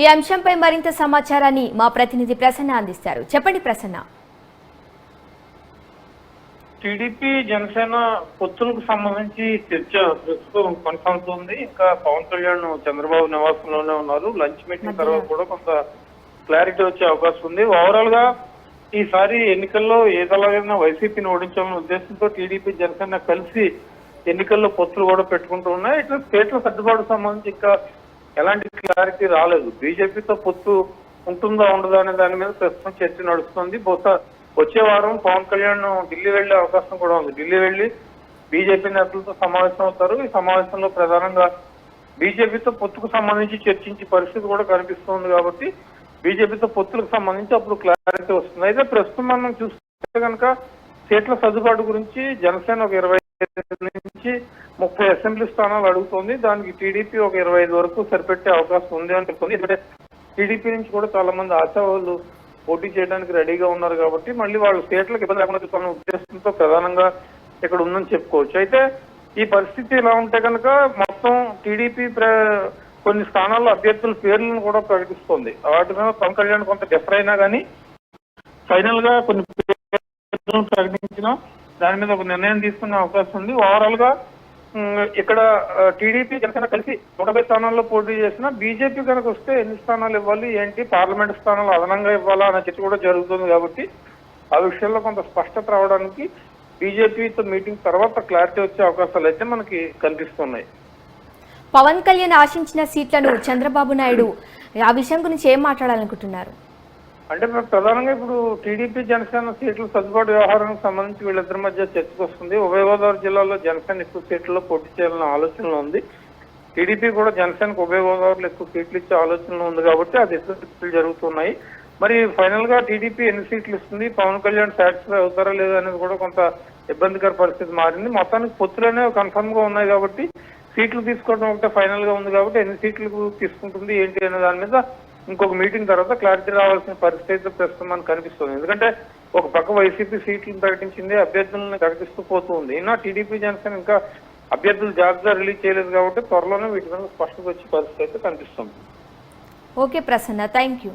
ఈ అంశంపై మరింత సమాచారాన్ని మా ప్రతినిధి ప్రసన్న అందిస్తారు. చెప్పండి ప్రసన్న. టీడీపీ జనసేన పొత్తులకు సంబంధించి చర్చ ప్రస్తుతం కొనసాగుతుంది. ఇంకా పవన్ కళ్యాణ్ చంద్రబాబు నివాసంలోనే ఉన్నారు. లంచ్ మీటింగ్ తర్వాత కూడా కొంత క్లారిటీ వచ్చే అవకాశం ఉంది. ఓవరాల్గా ఈసారి ఎన్నికల్లో ఏదలాగైనా వైసీపీని ఓడించాలనే ఉద్దేశంతో టీడీపీ జనసేన కలిసి ఎన్నికల్లో పొత్తులు కూడా పెట్టుకుంటూ ఉన్నాయి. ఇట్లా స్టేట్ల సర్దుబాటు సంబంధించి ఇంకా ఎలాంటి క్లారిటీ రాలేదు. బీజేపీతో పొత్తు ఉంటుందా ఉండదా అనే దాని మీద ప్రస్తుతం చర్చ నడుస్తుంది. బహుశా వచ్చే వారం పవన్ కళ్యాణ్ ఢిల్లీ వెళ్ళే అవకాశం కూడా ఉంది. ఢిల్లీ వెళ్ళి బీజేపీ నేతలతో సమావేశం అవుతారు. ఈ సమావేశంలో ప్రధానంగా బీజేపీతో పొత్తుకు సంబంధించి చర్చించే పరిస్థితి కూడా కనిపిస్తుంది కాబట్టి బీజేపీతో పొత్తులకు సంబంధించి అప్పుడు క్లారిటీ వస్తుంది. అయితే ప్రస్తుతం మనం చూస్తే కనుక సీట్ల సర్దుబాటు గురించి జనసేన ఒక ఇరవై నుంచి ముప్పై అసెంబ్లీ స్థానాలు అడుగుతోంది. దానికి టీడీపీ ఒక ఇరవై ఐదు వరకు సరిపెట్టే అవకాశం ఉంది అని చెప్తుంది. ఎందుకంటే టీడీపీ నుంచి కూడా చాలా మంది ఆశావాళ్ళు పోటీ చేయడానికి రెడీగా ఉన్నారు కాబట్టి మళ్ళీ వాళ్ళు స్టేట్లకు ఇబ్బంది లేకుండా చూస్తున్న ఉద్దేశంతో ప్రధానంగా ఇక్కడ ఉందని చెప్పుకోవచ్చు. అయితే ఈ పరిస్థితి ఇలా ఉంటే కనుక మొత్తం టీడీపీ కొన్ని స్థానాల్లో అభ్యర్థుల పేర్లను కూడా ప్రకటిస్తోంది. వాటి మీద పవన్ కళ్యాణ్ కొంత డిఫర్ అయినా కానీ ఫైనల్గా కొన్ని పేర్లను ప్రకటించిన దాని మీద ఒక నిర్ణయం తీసుకునే అవకాశం ఉంది. ఓవరాల్గా ఇక్కడ టీడీపీ జనసేన కలిసి నూట స్థానాల్లో పోటీ చేసిన బీజేపీ కనుక వస్తే ఎన్ని స్థానాలు ఇవ్వాలి ఏంటి పార్లమెంట్ స్థానాలు అదనంగా ఇవ్వాలా అనే చర్చ కూడా జరుగుతుంది కాబట్టి ఆ విషయంలో కొంత స్పష్టత రావడానికి బీజేపీతో మీటింగ్ తర్వాత క్లారిటీ వచ్చే అవకాశాలు అయితే మనకి కనిపిస్తున్నాయి. పవన్ కళ్యాణ్ ఆశించిన సీట్లను చంద్రబాబు నాయుడు ఆ విషయం గురించి ఏం మాట్లాడాలనుకుంటున్నారు? అంటే ప్రధానంగా ఇప్పుడు టీడీపీ జనసేన సీట్ల సర్దుబాటు వ్యవహారానికి సంబంధించి వీళ్ళిద్దరి మధ్య చర్చకు వస్తుంది. ఉభయ గోదావరి జిల్లాలో జనసేన ఎక్కువ సీట్లలో పోటీ చేయాలన్న ఆలోచనలో ఉంది. టీడీపీ కూడా జనసేనకు ఉభయ గోదావరిలో ఎక్కువ సీట్లు ఇచ్చే ఆలోచనలో ఉంది కాబట్టి అది ఎక్కువ చర్చలు జరుగుతున్నాయి. మరి ఫైనల్గా టీడీపీ ఎన్ని సీట్లు ఇస్తుంది? పవన్ కళ్యాణ్ సాటిస్ఫై అవుతారా లేదా అనేది కూడా కొంత ఇబ్బందికర పరిస్థితి మారింది. మొత్తానికి పొత్తులనే కన్ఫర్మ్గా ఉన్నాయి కాబట్టి సీట్లు తీసుకోవడం ఒకటే ఫైనల్గా ఉంది కాబట్టి ఎన్ని సీట్లు తీసుకుంటుంది ఏంటి అనే దాని మీద ఇంకొక మీటింగ్ తర్వాత క్లారిటీ రావాల్సిన పరిస్థితి అయితే ప్రస్తుతం మనకు కనిపిస్తుంది. ఎందుకంటే ఒక పక్క వైసీపీ సీట్లు ప్రకటించింది అభ్యర్థులను ప్రకటిస్తూ పోతూ ఉంది. టీడీపీ జనసేన ఇంకా అభ్యర్థులు జాబితా రిలీజ్ చేయలేదు కాబట్టి త్వరలోనే వీటి మీద స్పష్టత వచ్చే పరిస్థితి అయితే కనిపిస్తుంది. Okay Prasanna thank you